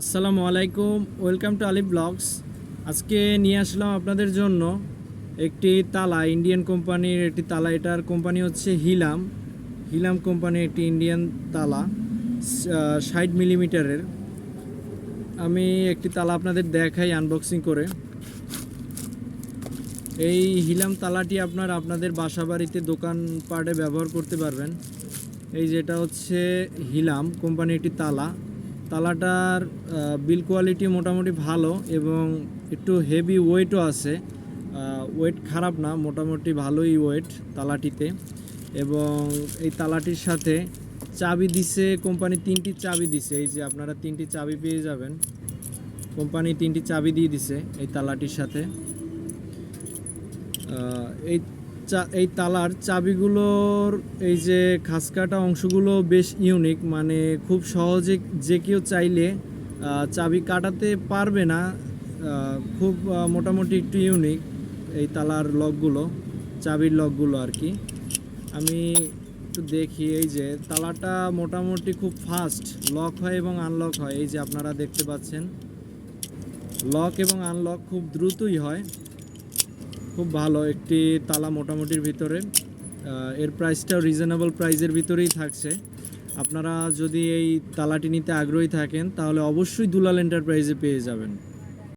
আসসালামু আলাইকুম, welcome to Alif blogs. আজকে নিয়ে আসলাম আপনাদের জন্য একটি তালা, ইন্ডিয়ান কোম্পানির একটি তালা। এটার কোম্পানি হচ্ছে হিলাম। হিলাম কোম্পানির একটি ইন্ডিয়ান তালা ষাট মিলিমিটারের। আমি একটি তালা আপনাদের দেখাই আনবক্সিং করে। এই হিলাম তালাটি আপনার আপনাদের বাসা বাড়িতে দোকানপাটে ব্যবহার করতে পারবেন। এই যেটা হচ্ছে হিলাম কোম্পানির একটি তালা। তালাটার বিল কোয়ালিটি মোটামুটি ভালো এবং একটু হেভি ওয়েটও আছে। ওয়েট খারাপ না, মোটামুটি ভালোই ওয়েট তালাটিতে। এবং এই তালাটির সাথে চাবি দিছে কোম্পানি তিনটি চাবি দিছে। এই যে আপনারা তিনটি চাবি পেয়ে যাবেন। কোম্পানি তিনটি চাবি দিয়ে দিছে এই তালাটির সাথে। এই এই তালার চাবিগুলোর এই যে খাসকাটা অংশগুলো বেশ ইউনিক মানে খুব সহজে যে কেউ চাইলে চাবি কাটাতে পারবে না খুব মোটামুটি একটু ইউনিক এই তালার লকগুলো, চাবির লকগুলো আর কি। আমি একটু দেখি, এই যে তালাটা মোটামুটি খুব ফাস্ট লক হয় এবং আনলক হয়, এই যে আপনারা দেখতে পাচ্ছেন। লক এবং আনলক খুব দ্রুতই হয়। খুব ভালো একটি তালা মোটামুটির ভিতরে। এর প্রাইসটাও রিজনেবল প্রাইসের ভিতরেই থাকছে। আপনারা যদি এই তালাটি নিতে আগ্রহী থাকেন, তাহলে অবশ্যই দুলাল এন্টারপ্রাইজে পেয়ে যাবেন।